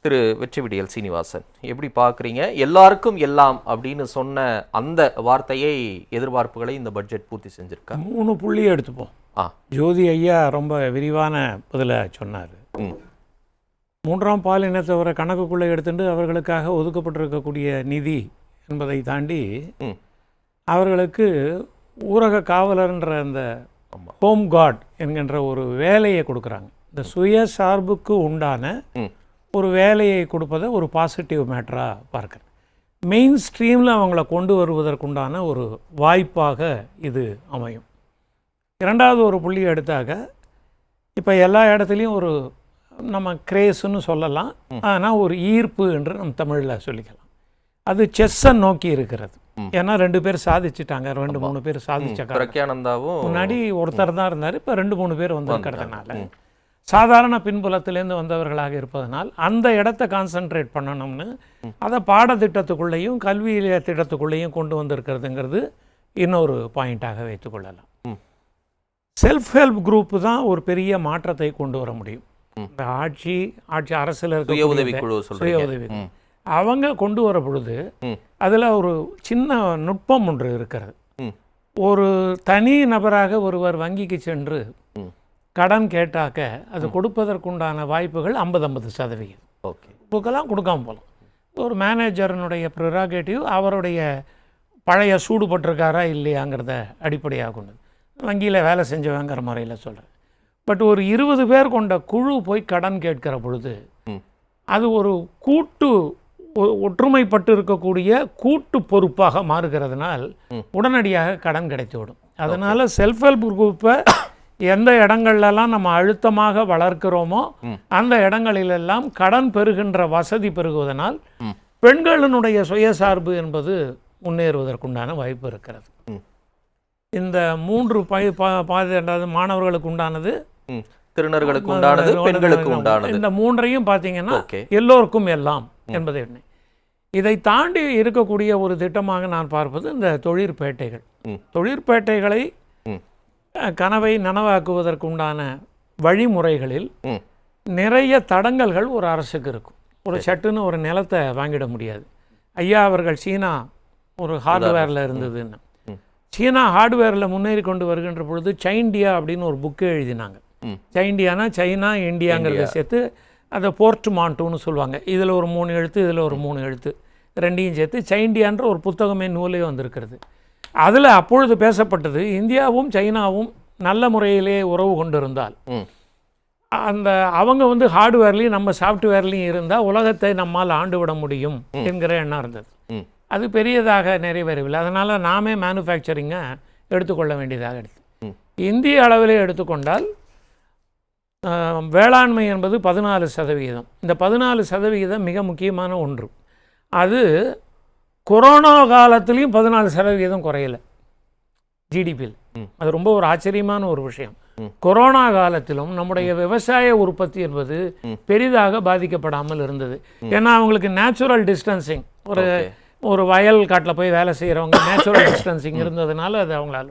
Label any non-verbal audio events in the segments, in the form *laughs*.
திரு வெற்றிவிடியல் சீனிவாசன். எப்படி பார்க்குறீங்க? எல்லாருக்கும் எல்லாம் அப்படின்னு சொன்ன அந்த வார்த்தையை எதிர்பார்ப்புகளை இந்த பட்ஜெட் பூர்த்தி செஞ்சிருக்கா? மூணு புள்ளியை எடுத்துப்போம். ஆ. ஜோதி ஐயா ரொம்ப விரிவான பதிலை சொன்னார். மூன்றாம் பாலினத்தவரை கணக்குக்குள்ளே எடுத்துட்டு அவர்களுக்காக ஒதுக்கப்பட்டிருக்கக்கூடிய நிதி என்பதை தாண்டி அவர்களுக்கு ஊரக காவலர்ன்ற அந்த. ஹோம் காட் என்கின்ற ஒரு வேலையை கொடுக்குறாங்க. இந்த சுயசார்புக்கு உண்டான ஒரு வேலையை கொடுப்பதை ஒரு பாசிட்டிவ் மேட்டராக பார்க்குறேன். மெயின் ஸ்ட்ரீமில் அவங்கள கொண்டு வருவதற்குண்டான ஒரு வாய்ப்பாக இது அமையும். இரண்டாவது ஒரு புள்ளி எடுத்தாக்க இப்போ எல்லா இடத்துலையும் ஒரு நம்ம கிரேஸுன்னு சொல்லலாம். ஆனால் ஒரு ஈர்ப்பு என்று நம்ம தமிழில் சொல்லிக்கலாம். அது செஸ்ஸை நோக்கி இருக்கிறது. ஏன்னா ரெண்டு பேர் சாதிச்சிட்டாங்க ரெண்டு மூணு பேர் சாதிச்ச காரணம். பிரக்யானந்தாவும் முன்னாடி ஒருத்தர் தான் இருந்தார் இப்போ ரெண்டு மூணு பேர் வந்திருக்கிறதுனால. சாதாரண பின்புலத்திலேருந்து வந்தவர்களாக இருப்பதனால் அந்த இடத்த கான்சென்ட்ரேட் பண்ணணும்னு அதை பாடத்திட்டத்துக்குள்ளேயும் கல்வி திட்டத்துக்குள்ளேயும் கொண்டு வந்திருக்கிறதுங்கிறது இன்னொரு பாயிண்ட்டாக வைத்துக்கொள்ளலாம். செல்ஃப் ஹெல்ப் குரூப் தான் ஒரு பெரிய மாற்றத்தை கொண்டு வர முடியும். இந்த ஆட்சி ஆட்சி அரசில் இருக்க உதவி சுய உதவி அவங்க கொண்டு வர பொழுது அதில் ஒரு சின்ன நுட்பம் ஒன்று இருக்கிறது. ஒரு தனி நபராக ஒருவர் வங்கிக்கு சென்று கடன் கேட்டாக்க அது கொடுப்பதற்குண்டான வாய்ப்புகள் ஐம்பது ஐம்பது சதவிகிதம். ஓகே. கொடுக்கலாம் கொடுக்காம போகலாம். ஒரு மேனேஜர்னுடைய ப்ரிராகேட்டிவ் அவருடைய பழைய சூடுபட்டிருக்காரா இல்லையாங்கிறத அடிப்படையாக கொண்டது. வங்கியில் வேலை செஞ்சவங்கிற முறையில் சொல்கிறேன் பட் ஒரு இருபது பேர் கொண்ட குழு போய் கடன் கேட்கிற பொழுது அது ஒரு கூட்டு ஒற்றுமைப்பட்டு இருக்கக்கூடிய கூட்டு பொறுப்பாக மாறுகிறதுனால். உடனடியாக கடன் கிடைத்துவிடும் அதனால் செல்ஃப் ஹெல்ப் குரூப்பை எந்த இடங்கள்லாம் நம்ம அழுத்தமாக வளர்க்கிறோமோ. அந்த இடங்களிலெல்லாம் கடன் பெறுகின்ற வசதி பெருகுவதனால். பெண்களினுடைய சுயசார்பு என்பது முன்னேறுவதற்குண்டான வாய்ப்பு இருக்கிறது. இந்த மூன்று பை பா- பாதி ரெண்டாவது மாணவர்களுக்கு உண்டானது திருநர்களுக்கு உண்டானது பெண்களுக்கு உண்டானது இந்த மூன்றையும் பார்த்தீங்கன்னா எல்லோருக்கும் எல்லாம் என்பது என்ன இதை தாண்டி இருக்கக்கூடிய ஒரு திட்டமாக நான் பார்ப்பது இந்த தொழிற்பேட்டைகள். தொழிற்பேட்டைகளை கனவை நனவாக்குவதற்கு உண்டான வழிமுறைகளில் நிறைய தடங்கல்கள் ஒரு அரசுக்கு இருக்கும். ஒரு சட்டுன்னு ஒரு நிலத்தை வாங்கிட முடியாது. ஐயா அவர்கள் சீனா ஒரு ஹார்ட்வேரில் இருந்ததுன்னு. சீனா ஹார்ட்வேரில் முன்னேறி கொண்டு வருகின்ற பொழுது சைண்டியா அப்படின்னு ஒரு புக்கு எழுதினாங்க. சைண்டியானா சைனா இந்தியாங்கிறத சேர்த்து அதை போர்ட் மாண்டூன்னு சொல்லுவாங்க. இதில் ஒரு மூணு எழுத்து இதில் ஒரு மூணு எழுத்து. ரெண்டையும் சேர்த்து சைண்டியான்ற ஒரு புத்தகமே நூலே வந்திருக்கிறது. அதில் அப்பொழுது பேசப்பட்டது இந்தியாவும் சைனாவும் நல்ல முறையிலே உறவு கொண்டிருந்தால். அந்த அவங்க வந்து ஹார்ட்வேர்லேயும் நம்ம சாஃப்ட்வேர்லேயும் இருந்தால் உலகத்தை நம்மால் ஆண்டு விட முடியும் என்கிற எண்ணம் இருந்தது. அது பெரியதாக நிறைவேறவில்லை. அதனால் நாமே மேனுஃபேக்சரிங்கை எடுத்துக்கொள்ள வேண்டியதாக எடுத்து. இந்திய அளவிலே எடுத்துக்கொண்டால் வேளாண்மை என்பது பதினாலு சதவிகிதம் இந்த பதினாலு சதவிகிதம் மிக முக்கியமான ஒன்று. அது கொரோனா காலத்துலேயும் பதினாலு சதவிகிதம் குறையல ஜிடிபியில். அது ரொம்ப ஒரு ஆச்சரியமான ஒரு விஷயம். கொரோனா காலத்திலும் நம்முடைய விவசாய உற்பத்தி என்பது. பெரிதாக பாதிக்கப்படாமல் இருந்தது ஏன்னா அவங்களுக்கு நேச்சுரல் டிஸ்டன்சிங் ஒரு ஒரு வயல் காட்டில் போய் வேலை செய்கிறவங்க நேச்சுரல் டிஸ்டன்சிங் இருந்ததுனால அது அவங்களால.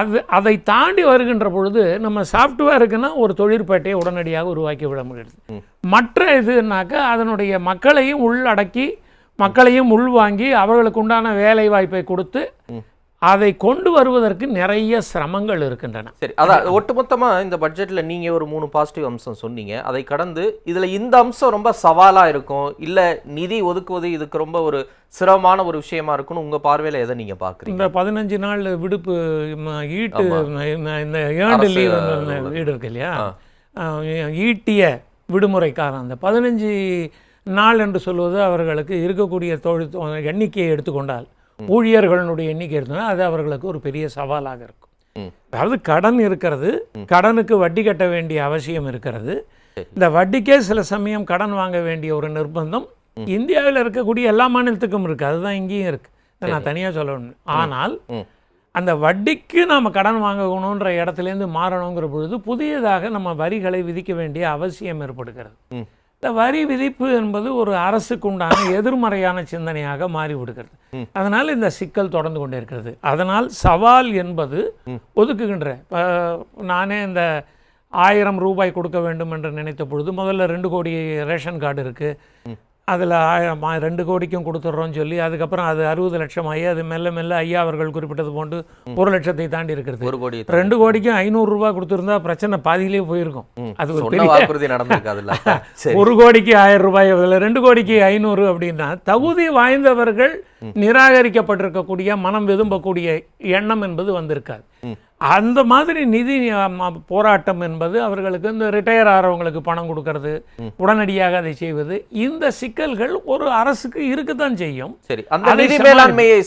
அது அதை தாண்டி வருகின்ற பொழுது நம்ம சாஃப்ட்வேருக்குன்னா ஒரு தொழிற்பேட்டையை உடனடியாக உருவாக்கி விட முடியுது. மற்ற இதுனாக்கா அதனுடைய மக்களையும் உள்ளடக்கி மக்களையும் உள்வாங்கி அவர்களுக்கு உண்டான வேலை வாய்ப்பை கொடுத்து. அதை கொண்டு வருவதற்கு நிறைய சிரமங்கள் இருக்கின்றன. சரி அதான் ஒட்டுமொத்தமா இந்த பட்ஜெட்ல நீங்க ஒரு மூணு பாசிட்டிவ் அம்சம் சொன்னீங்க. அதை கடந்து இதுல இந்த அம்சம் ரொம்ப சவாலா இருக்கும். இல்ல நிதி ஒதுக்குவது இதுக்கு ரொம்ப ஒரு சிரமமான ஒரு விஷயமா இருக்கும்னு உங்க பார்வையில எதை நீங்க பாக்குறீங்க இந்த பதினஞ்சு நாள் விடுப்பு ஈட்டு இந்த அரசு, லீவ் வீடு இருக்கு இல்லையா? ஈட்டிய விடுமுறைக்காரன் அந்த பதினஞ்சு நாள் என்று சொல்வது அவர்களுக்கு இருக்கக்கூடிய தொழில் எண்ணிக்கையை எடுத்துக்கொண்டால் ஊழியர்களுடைய எண்ணிக்கை எடுத்தோம்னா அது அவர்களுக்கு ஒரு பெரிய சவாலாக இருக்கும். அதாவது கடன் இருக்கிறது கடனுக்கு வட்டி கட்ட வேண்டிய அவசியம் இருக்கிறது. இந்த வட்டிக்கே சில சமயம் கடன் வாங்க வேண்டிய ஒரு நிர்பந்தம் இந்தியாவில் இருக்கக்கூடிய எல்லா மாநிலத்துக்கும் இருக்குது அதுதான் இங்கேயும் இருக்குது நான் தனியாக சொல்லணும். ஆனால் அந்த வட்டிக்கு நாம் கடன் வாங்கணுன்ற இடத்துலேருந்து மாறணுங்கிற பொழுது புதியதாக நம்ம வரிகளை விதிக்க வேண்டிய அவசியம் ஏற்படுகிறது. இந்த வரி விதிப்பு என்பது ஒரு அரசுக்கு உண்டான எதிர்மறையான சிந்தனையாக மாறிவிடுகிறது. அதனால் இந்த சிக்கல் தொடர்ந்து கொண்டே இருக்கிறது. அதனால் சவால் என்பது ஒதுக்குகின்ற நானே இந்த ஆயிரம் ரூபாய் கொடுக்க வேண்டும் என்று நினைத்த பொழுது முதல்ல ரெண்டு கோடி ரேஷன் கார்டு இருக்குது அதில் ஆயிரம் ரெண்டு கோடிக்கும் கொடுத்துட்றோம்னு சொல்லி அதுக்கப்புறம் அது அறுபது லட்சம் ஆகி அது மெல்ல மெல்ல ஐயா அவர்கள் குறிப்பிட்டது போன்று ஒரு லட்சத்தை தாண்டி இருக்கிறது. ஒரு கோடி ரெண்டு கோடிக்கும் ஐநூறு ரூபாய் கொடுத்துருந்தா பிரச்சனை பாதியிலே போயிருக்கும். அது ஒரு பெரிய *laughs* சரி. ஒரு கோடிக்கு ஆயிரம் ரூபாய் அதில் ரெண்டு கோடிக்கு ஐநூறு அப்படின்னா தகுதி வாய்ந்தவர்கள் நிராகரிக்கப்பட்டிருக்கக்கூடிய மனம் விரும்பக்கூடிய எண்ணம் என்பது வந்திருக்காது. அந்த மாதிரி நிதி போராட்டம் என்பது அவர்களுக்கு இந்த ரிட்டையர் ஆகிறவங்களுக்கு பணம் கொடுக்கறது உடனடியாக அதை செய்வது. இந்த சிக்கல்கள் ஒரு அரசுக்கு இருக்கத்தான் செய்யும். சரி அந்த நிதி மேலாண்மையை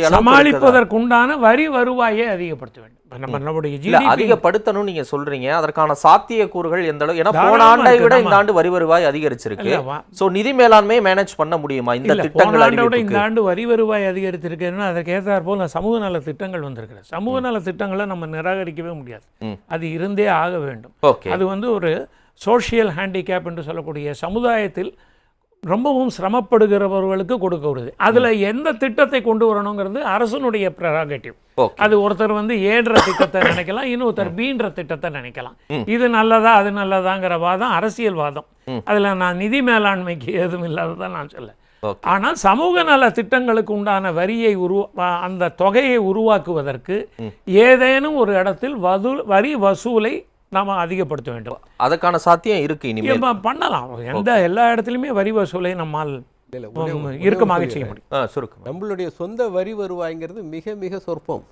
இருக்குதா? சமாளிப்பதற்குண்டான வரி வருவாயை அதிகப்படுத்த வேண்டும். அதிகப்படுத்தணும் நீங்க சொல்றீங்க. அதற்கான சாத்திய கூறுகள் எந்த அளவு ஏன்னா போன ஆண்டை இருக்கு, விட நம்ம- இந்த ஆண்டு வரி வருவாய் அதிகரிச்சிருக்கு. சோ நிதி மேலாண்மையை மேனேஜ் பண்ண முடியுமா? இந்த திட்டங்கள் ஆண்டு வரி வருவாய் அதிகரித்திருக்குன்னா அதற்கு ஏற்றாற் போல் சமூக நல திட்டங்கள் வந்திருக்கிறது சமூக நல திட்டங்களை நம்ம நிராகரிக்கவே முடியாது. அது இருந்தே ஆக வேண்டும். அது வந்து ஒரு சோஷியல் ஹேண்டிகேப் என்று சொல்லக்கூடிய சமுதாயத்தில் ரொம்பவும் சிரமப்படுகிறவர்களுக்கு கொடுக்கப்படுது அதில் எந்த திட்டத்தை கொண்டு வரணுங்கிறது அரசனுடைய ப்ரெராகேட்டிவ் அது ஒருத்தர் வந்து ஏன்ற திட்டத்தை நினைக்கலாம் இன்னொருத்தர் பீன்ற திட்டத்தை நினைக்கலாம். இது நல்லதா அது நல்லதாங்கிற வாதம் அரசியல் வாதம். அதில் நான் நிதி மேலாண்மைக்கு எதுவும் இல்லாததான் நான் சொல்ல. ஆனால் சமூக நல திட்டங்களுக்கு உண்டான வரியை உருவா அந்த தொகையை உருவாக்குவதற்கு ஏதேனும் ஒரு இடத்தில் வது வரி வசூலை நாம் அதிகப்படுத்த வேண்டும். அதுக்கான சாத்தியம் இருக்கு இனிமேல். பண்ணலாம். எந்த எல்லா இடத்துலையுமே வரி வசூலை நம்மால் இறுக்கமாக. செய்ய முடியும். சுருக்கம். நம்மளுடைய சொந்த வரி வருவாய்ங்கிறது மிக மிக சொற்பம்.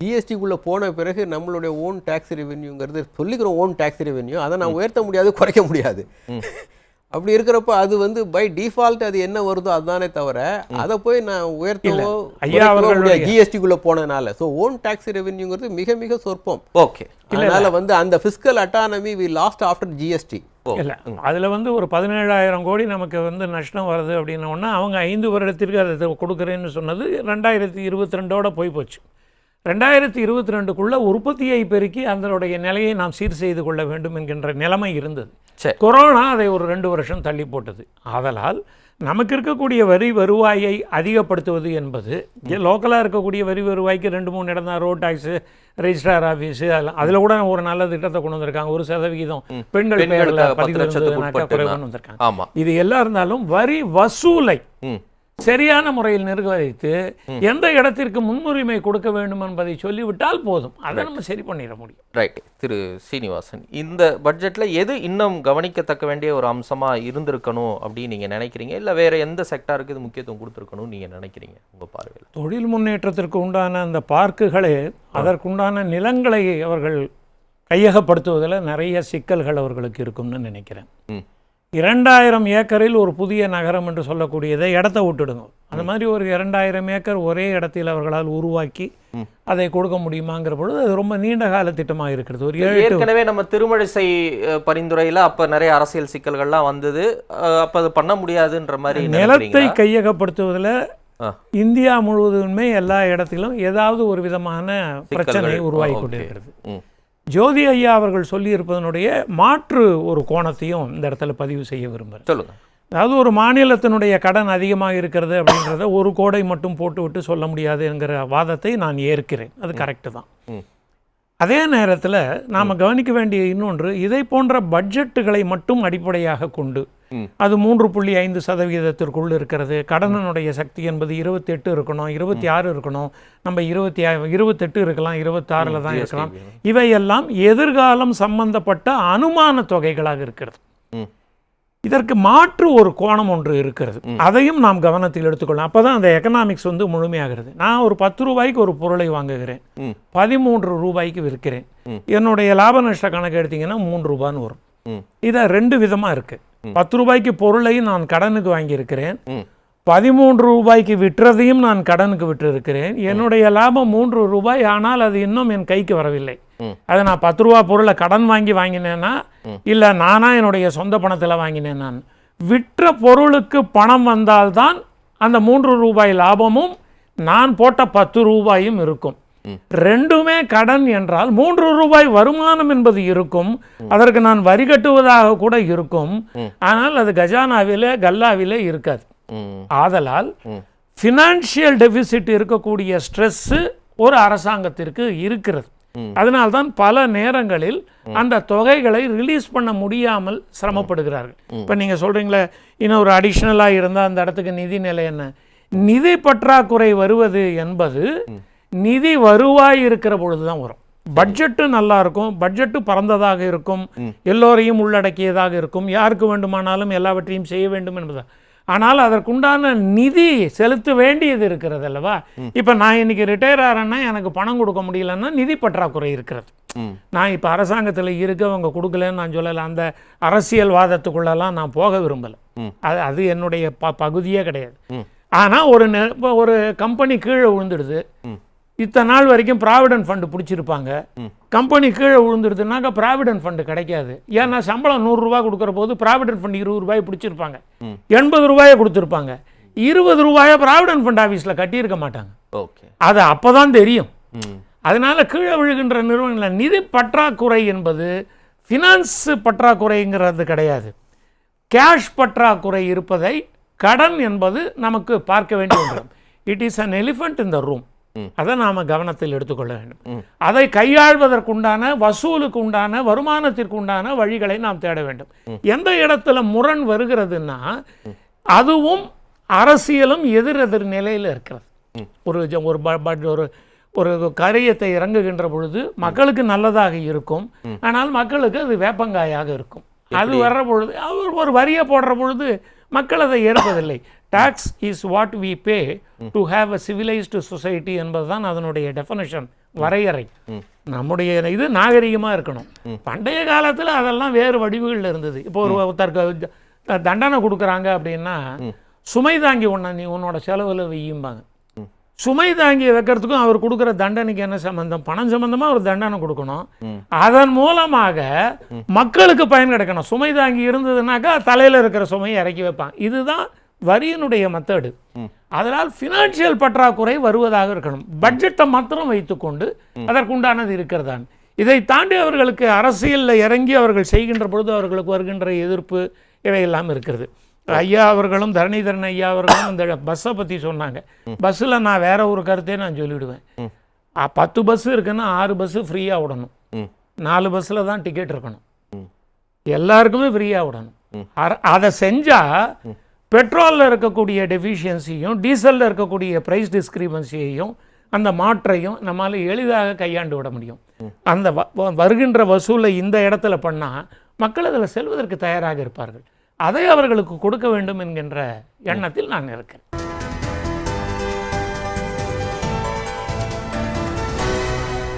ஜிஎஸ்டிக்குள்ளே போன பிறகு நம்மளுடைய ஓன் டேக்ஸ் ரெவென்யூங்கிறது சொல்லிக்கிறோம் ஓன் டேக்ஸ் ரெவென்யூ அதை நான் உயர்த்த முடியாது குறைக்க முடியாது. அப்படி இருக்கிறப்ப அது வந்து பை டிஃபால்ட் அது என்ன வருதோ அதுதானே தவிர அதை போய் நான் உயர்த்தவோ ஐயா அவர்களுடைய- ஜிஎஸ்டிக்குள்ளே போனதுனால ஸோ ஓன் டேக்ஸ் ரெவென்யூங்கிறது மிக மிக சொற்பம். ஓகே அதனால வந்து அந்த fiscal autonomy we lost after GST இல்லை. அதில் வந்து ஒரு பதினேழாயிரம் கோடி நமக்கு வந்து நஷ்டம் வருது அப்படின்னோடனே அவங்க ஐந்து வருடத்திற்கு அதை கொடுக்குறேன்னு சொன்னது ரெண்டாயிரத்தி இருபத்தி ரெண்டோட போய் போச்சு. ரெண்டாயிரத்தி இருபத்தி ரெண்டுக்குள்ளே உற்பத்தியை பெருக்கி அதனுடைய நிலையை நாம் சீர் செய்து கொள்ள வேண்டும் என்கின்ற நிலைமை இருந்தது. கொரோனா அதை ஒரு ரெண்டு வருஷம் தள்ளி போட்டது. ஆதலால் நமக்கு இருக்கக்கூடிய வரி வருவாயை அதிகப்படுத்துவது என்பது லோக்கலாக இருக்கக்கூடிய வரி வருவாய்க்கு ரெண்டு மூணு இடம் தான் ரோட் டேக்ஸு ரெஜிஸ்ட்ரார் ஆஃபீஸு அதெல்லாம் அதில் கூட ஒரு நல்ல திட்டத்தை கொண்டு வந்திருக்காங்க. ஒரு சதவிகிதம் பெண்கள் பத்து பதிவு. வந்திருக்காங்க. ஆமா. இது எல்லாம் இருந்தாலும் வரி வசூலை சரியான முறையில் நிர்வகித்து எந்த இடத்திற்கு முன்னுரிமை கொடுக்க வேண்டும் என்பதை சொல்லிவிட்டால் போதும். அதை நம்ம சரி பண்ணிட முடியும். ரைட் திரு சீனிவாசன் இந்த பட்ஜெட்ல எது இன்னும் கவனிக்கத்தக்க வேண்டிய ஒரு அம்சமா இருந்திருக்கணும் அப்படின்னு நீங்க நினைக்கிறீங்க? இல்ல வேற எந்த செக்டாருக்கு இது முக்கியத்துவம் கொடுத்துருக்கணும் நீங்க நினைக்கிறீங்க உங்க பார்வையில்? தொழில் முன்னேற்றத்திற்கு உண்டான அந்த பார்க்குகளே அதற்குண்டான நிலங்களை அவர்கள் கையகப்படுத்துவதில் நிறைய சிக்கல்கள் அவர்களுக்கு இருக்கும்னு நினைக்கிறேன். இரண்டாயிரம் ஏக்கரில் ஒரு புதிய நகரம் என்று சொல்லக்கூடியதை இடத்த விட்டுடுங்க அந்த மாதிரி ஒரு இரண்டாயிரம் ஏக்கர் ஒரே இடத்தில் அவர்களால் உருவாக்கி அதை கொடுக்க முடியுமாங்கிற பொழுது அது ரொம்ப நீண்ட கால திட்டமாக இருக்கிறது ஒரு ஏற்கனவே நம்ம திருமழிசை பரிந்துரையில அப்ப நிறைய அரசியல் சிக்கல்கள்லாம் வந்தது அப்ப அது பண்ண முடியாதுன்ற மாதிரி நிலத்தை? கையகப்படுத்துவதில். இந்தியா முழுவதுமே எல்லா இடத்திலும் ஏதாவது ஒரு விதமான பிரச்சனை. உருவாகி. கொண்டிருக்கிறது ஜோதி ஐயா அவர்கள் சொல்லியிருப்பதனுடைய மாற்று ஒரு கோணத்தையும் இந்த இடத்துல பதிவு செய்ய விரும்புகிறேன். சொல்லுங்க. அதாவது ஒரு மாநிலத்தினுடைய கடன் அதிகமாக இருக்கிறது அப்படின்றத ஒரு கோடை மட்டும் போட்டுவிட்டு சொல்ல முடியாது என்கிற வாதத்தை நான் ஏற்கிறேன். அது கரெக்டு தான். அதே நேரத்தில் நாம் கவனிக்க வேண்டிய இன்னொன்று இதை போன்ற பட்ஜெட்டுகளை மட்டும் அடிப்படையாக கொண்டு. அது மூன்று புள்ளி ஐந்து சதவீதத்திற்குள் இருக்கிறது. கடனினுடைய சக்தி என்பது இருபத்தெட்டு இருக்கணும் இருபத்தி ஆறு இருக்கணும் நம்ம இருபத்தி இருபத்தெட்டு இருக்கலாம் இருபத்தாறில் தான் இருக்கலாம். இவையெல்லாம் எதிர்காலம் சம்பந்தப்பட்ட அனுமான தொகைகளாக இருக்கிறது. இதற்கு மாற்று ஒரு கோணம் ஒன்று இருக்கிறது. அதையும் நாம் கவனத்தில் எடுத்துக்கொள்ளலாம் அப்போ தான் அந்த எக்கனாமிக்ஸ் வந்து முழுமையாகிறது. நான் ஒரு பத்து ரூபாய்க்கு ஒரு பொருளை வாங்குகிறேன். பதிமூன்று ரூபாய்க்கு விற்கிறேன். என்னுடைய லாப நஷ்ட கணக்கு எடுத்தீங்கன்னா மூன்று ரூபான்னு வரும். இதை ரெண்டு விதமாக இருக்குது பத்து ரூபாய்க்கு பொருளையும் நான் கடனுக்கு வாங்கியிருக்கிறேன். பதிமூன்று ரூபாய்க்கு விற்றதையும் நான் கடனுக்கு விற்றிருக்கிறேன். என்னுடைய லாபம் மூன்று ரூபாய் ஆனால் அது இன்னும் என் கைக்கு வரவில்லை. அதை நான் பத்து ரூபா பொருளை கடன் வாங்கி வாங்கினேன்னா இல்லை நானா என்னுடைய சொந்த பணத்தில் வாங்கினேன் நான் விற்ற பொருளுக்கு பணம் வந்தால்தான் அந்த மூன்று ரூபாய் லாபமும் நான் போட்ட பத்து ரூபாயும் இருக்கும். ரெண்டுமே கடன் என்றால் மூன்று ரூபாய் வருமானம் என்பது இருக்கும். அதற்கு நான் வரி கட்டுவதாக கூட இருக்கும். ஆனால் அது கஜானாவிலே கல்லாவிலே இருக்காது. ஆதலால் ஃபினான்ஷியல் டெபிசிட் இருக்கக்கூடிய ஸ்ட்ரெஸ்ஸு ஒரு அரசாங்கத்திற்கு இருக்கிறது. அதனால்தான் பல நேரங்களில் அந்த தொகைகளை ரிலீஸ் பண்ண முடியாமல் சிரமப்படுகிறார்கள். இப்போ நீங்கள் சொல்கிறீங்களே இன்னும் ஒரு அடிஷ்னலாக இருந்தால் அந்த இடத்துக்கு நிதி நிலை என்ன? நிதி பற்றாக்குறை வருவது என்பது நிதி வருவாய் இருக்கிற பொழுது தான் வரும் பட்ஜெட்டு நல்லா இருக்கும் பட்ஜெட்டு பரந்ததாக இருக்கும் எல்லோரையும் உள்ளடக்கியதாக இருக்கும் யாருக்கு வேண்டுமானாலும் எல்லாவற்றையும் செய்ய வேண்டும் என்பது ஆனால் அதற்குண்டான நிதி செலுத்த வேண்டியது இருக்கிறது அல்லவா? இப்போ நான் இன்னைக்கு ரிட்டையர் ஆகிறேன்னா எனக்கு பணம் கொடுக்க முடியலன்னா நிதி பற்றாக்குறை இருக்கிறது. நான் இப்போ அரசாங்கத்தில் இருக்க அவங்க கொடுக்கலன்னு நான் சொல்லலை அந்த அரசியல்வாதத்துக்குள்ளெல்லாம் நான் போக விரும்பலை. அது அது என்னுடைய ப பகுதியே கிடையாது. ஆனால் ஒரு ஒரு கம்பெனி கீழே விழுந்துடுது. இத்தனை நாள் வரைக்கும் ப்ராவிடன்ட் ஃபண்டு பிடிச்சிருப்பாங்க. கம்பெனி கீழே விழுந்துடுதுனாக்கா ப்ராவிடன்ட் ஃபண்டு கிடைக்காது. ஏன்னா சம்பளம் நூறுரூவா கொடுக்குற போது ப்ராவிடன்ட் ஃபண்ட் இருபது ரூபாய் பிடிச்சிருப்பாங்க. எண்பது ரூபாயை கொடுத்துருப்பாங்க. இருபது ரூபாயை ப்ராவிடன்ட் ஃபண்ட் ஆஃபீஸில் கட்டியிருக்க மாட்டாங்க. ஓகே. அது அப்போ தான் தெரியும் அதனால கீழே விழுகின்ற நிறுவனங்களில் நிதி பற்றாக்குறை என்பது ஃபினான்ஸ் பற்றாக்குறைங்கிறது கிடையாது. கேஷ் பற்றாக்குறை இருப்பதை கடன் என்பது நமக்கு பார்க்க வேண்டிய it is an elephant in the room. அதை நாம் கவனத்தில் எடுத்துக்கொள்ள வேண்டும். அதை கையாள்வதற்குண்டான வசூலுக்கு உண்டான வருமானத்திற்கு உண்டான வழிகளை நாம் தேட வேண்டும். எந்த இடத்துல முரண் வருகிறதுன்னா அதுவும் அரசியலும் எதிர் எதிர் நிலையில் இருக்கிறது. ஒரு ஒரு ஒரு ஒரு காரியத்தை இறங்குகின்ற பொழுது மக்களுக்கு நல்லதாக இருக்கும். ஆனால் மக்களுக்கு அது வேப்பங்காயாக இருக்கும். அது வர்ற பொழுது ஒரு வரியை போடுற பொழுது மக்கள் அதை ஏற்பதில்லை. Tax is what we pay to have a civilised society என்பதுதான் அதனுடைய டெஃபனிஷன் வரையறை. நம்முடைய இது நாகரிகமாக இருக்கணும். பண்டைய காலத்தில் அதெல்லாம் வேறு வடிவுகளில் இருந்தது. இப்போ ஒரு ஒருத்தருக்கு தண்டனை கொடுக்குறாங்க அப்படின்னா சுமை தாங்கி உன்னை நீ உன்னோட செலவில் வெய்யும்பாங்க சுமை தாங்கி வைக்கிறதுக்கும் அவர் கொடுக்குற தண்டனைக்கு என்ன சம்பந்தம்? பணம் சம்பந்தமாக ஒரு தண்டனை கொடுக்கணும். அதன் மூலமாக மக்களுக்கு பயன் கிடைக்கணும். சுமை தாங்கி இருந்ததுனாக்கா தலையில் இருக்கிற சுமையை இறக்கி வைப்பான் இதுதான் வரியினுடைய மெத்தடு. அதனால் ஃபினான்ஷியல் பற்றாக்குறை வருவதாக இருக்கணும். பட்ஜெட்டை மாத்திரம் வைத்துக்கொண்டு அதற்குண்டானது இருக்கிறதான். இதை தாண்டி அவர்களுக்கு அரசியலில் இறங்கி அவர்கள் செய்கின்ற பொழுது அவர்களுக்கு வருகின்ற எதிர்ப்பு இவையெல்லாம் இருக்கிறது. ஐயா அவர்களும் தரணிதரன் ஐயா அவர்களும் இந்த பஸ்ஸை பற்றி சொன்னாங்க. பஸ்ஸில் நான் வேற ஒரு கருத்தே நான் சொல்லிவிடுவேன் பத்து பஸ் இருக்குன்னா ஆறு பஸ்ஸு ஃப்ரீயாக விடணும். நாலு பஸ்ஸில் தான் டிக்கெட் இருக்கணும். எல்லாருக்குமே ஃப்ரீயாக விடணும். அதை செஞ்சால் பெட்ரோலில் இருக்கக்கூடிய டெஃபிஷியன்சியும் டீசலில் இருக்கக்கூடிய ப்ரைஸ் டிஸ்கிரிபன்சியையும் அந்த மாற்றையும் நம்மால் எளிதாக கையாண்டு விட முடியும். அந்த வ- வ- வருகின்ற வசூலை இந்த இடத்துல பண்ணால் மக்கள் அதில் செல்வதற்கு தயாராக இருப்பார்கள். அதை அவர்களுக்கு கொடுக்க வேண்டும் என்கின்ற எண்ணத்தில் நான் இருக்கிறேன்.